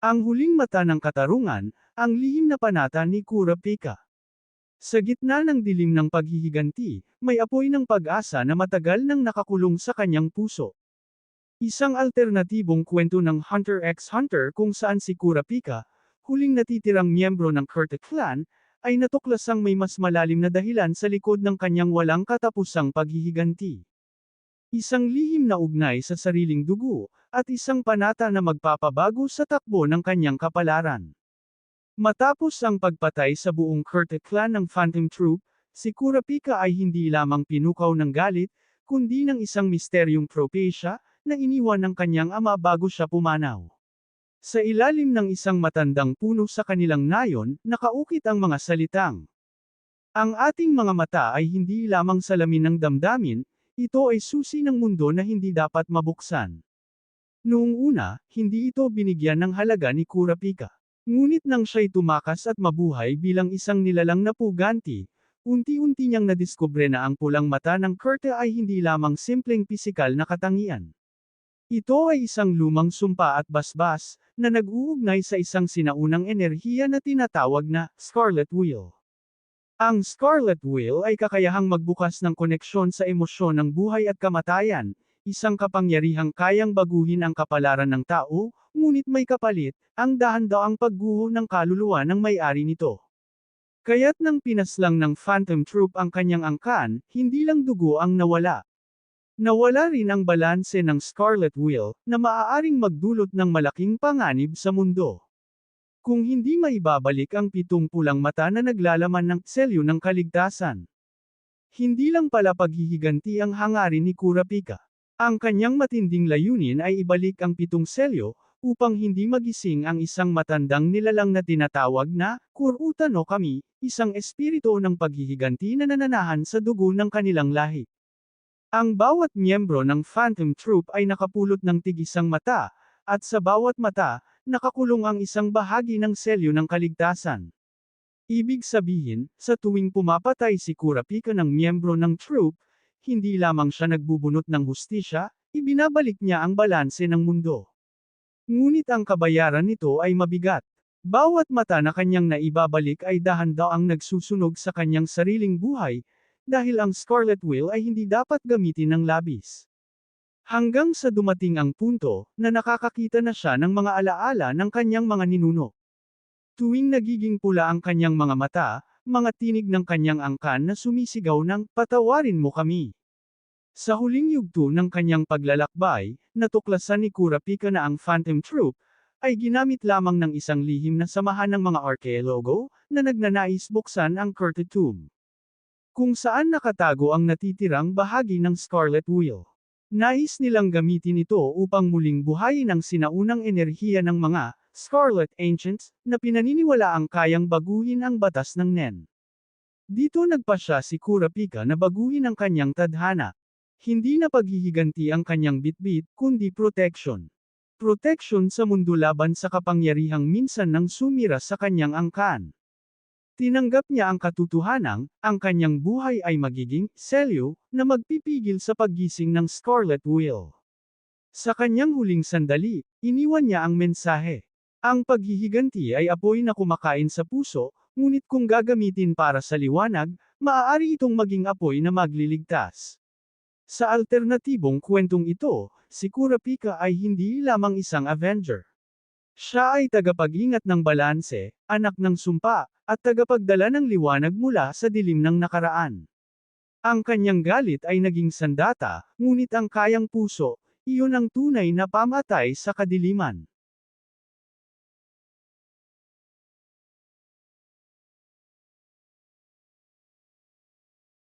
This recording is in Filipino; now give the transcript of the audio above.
Ang huling mata ng katarungan, ang lihim na panata ni Kurapika. Sa gitna ng dilim ng paghihiganti, may apoy ng pag-asa na matagal nang nakakulong sa kanyang puso. Isang alternatibong kwento ng Hunter x Hunter kung saan si Kurapika, huling natitirang miyembro ng Kurta clan, ay natuklasang may mas malalim na dahilan sa likod ng kanyang walang katapusang paghihiganti. Isang lihim na ugnay sa sariling dugo, at isang panata na magpapabago sa takbo ng kanyang kapalaran. Matapos ang pagpatay sa buong Kurta clan ng Phantom Troop, si Kurapika ay hindi lamang pinukaw ng galit, kundi ng isang misteryong propesya, na iniwan ng kanyang ama bago siya pumanaw. Sa ilalim ng isang matandang puno sa kanilang nayon, nakaukit ang mga salitang. Ang ating mga mata ay hindi lamang salamin ng damdamin, ito ay susi ng mundo na hindi dapat mabuksan. Noong una, hindi ito binigyan ng halaga ni Kurapika. Ngunit nang siya'y tumakas at mabuhay bilang isang nilalang na puganti, unti-unti niyang nadiskubre na ang pulang mata ng Kurta ay hindi lamang simpleng pisikal na katangian. Ito ay isang lumang sumpa at basbas, na nag-uugnay sa isang sinaunang enerhiya na tinatawag na Scarlet Wheel. Ang Scarlet Wheel ay kakayahang magbukas ng koneksyon sa emosyon ng buhay at kamatayan, isang kapangyarihang kayang baguhin ang kapalaran ng tao, ngunit may kapalit, ang dahan-daang pagguho ng kaluluwa ng may-ari nito. Kaya't nang pinaslang ng Phantom Troop ang kanyang angkan, hindi lang dugo ang nawala. Nawala rin ang balanse ng Scarlet Wheel, na maaaring magdulot ng malaking panganib sa mundo. Kung hindi maibabalik ang pitong pulang mata na naglalaman ng selyo ng kaligtasan. Hindi lang pala paghihiganti ang hangarin ni Kurapika. Ang kanyang matinding layunin ay ibalik ang pitong selyo, upang hindi magising ang isang matandang nilalang na tinatawag na, Kuruta no kami, isang espiritu ng paghihiganti na nananahan sa dugo ng kanilang lahi. Ang bawat miyembro ng Phantom Troop ay nakapulot ng tig-isang mata, at sa bawat mata, nakakulong ang isang bahagi ng selyo ng kaligtasan. Ibig sabihin, sa tuwing pumapatay si Kurapika ng miyembro ng troop, hindi lamang siya nagbubunot ng hustisya, ibinabalik niya ang balanse ng mundo. Ngunit ang kabayaran nito ay mabigat. Bawat mata na kanyang naibabalik ay dahan-daang nagsusunog sa kanyang sariling buhay, dahil ang Scarlet Wheel ay hindi dapat gamitin ng labis. Hanggang sa dumating ang punto, na nakakakita na siya ng mga alaala ng kanyang mga ninuno. Tuwing nagiging pula ang kanyang mga mata, mga tinig ng kanyang angkan na sumisigaw ng, patawarin mo kami. Sa huling yugto ng kanyang paglalakbay, natuklasan ni Kurapika na ang Phantom Troop, ay ginamit lamang ng isang lihim na samahan ng mga arkeologo, na nagnanais buksan ang Kurta Tomb. Kung saan nakatago ang natitirang bahagi ng Scarlet Wheel. Nais nilang gamitin ito upang muling buhayin ang sinaunang enerhiya ng mga Scarlet Ancients na pinaniniwala ang kayang baguhin ang batas ng Nen. Dito nagpasya si Kurapika na baguhin ang kanyang tadhana. Hindi na paghihiganti ang kanyang bitbit, kundi protection. Protection sa mundo laban sa kapangyarihang minsan nang sumira sa kanyang angkan. Tinanggap niya ang katotohanang, ang kanyang buhay ay magiging, selyo, na magpipigil sa paggising ng Scarlet Wheel. Sa kanyang huling sandali, iniwan niya ang mensahe. Ang paghihiganti ay apoy na kumakain sa puso, ngunit kung gagamitin para sa liwanag, maaari itong maging apoy na magliligtas. Sa alternatibong kwentong ito, si Kurapika ay hindi lamang isang Avenger. Siya ay tagapag-ingat ng balanse, anak ng sumpa, at tagapagdala ng liwanag mula sa dilim ng nakaraan. Ang kanyang galit ay naging sandata, ngunit ang kayang puso, iyon ang tunay na pamatay sa kadiliman.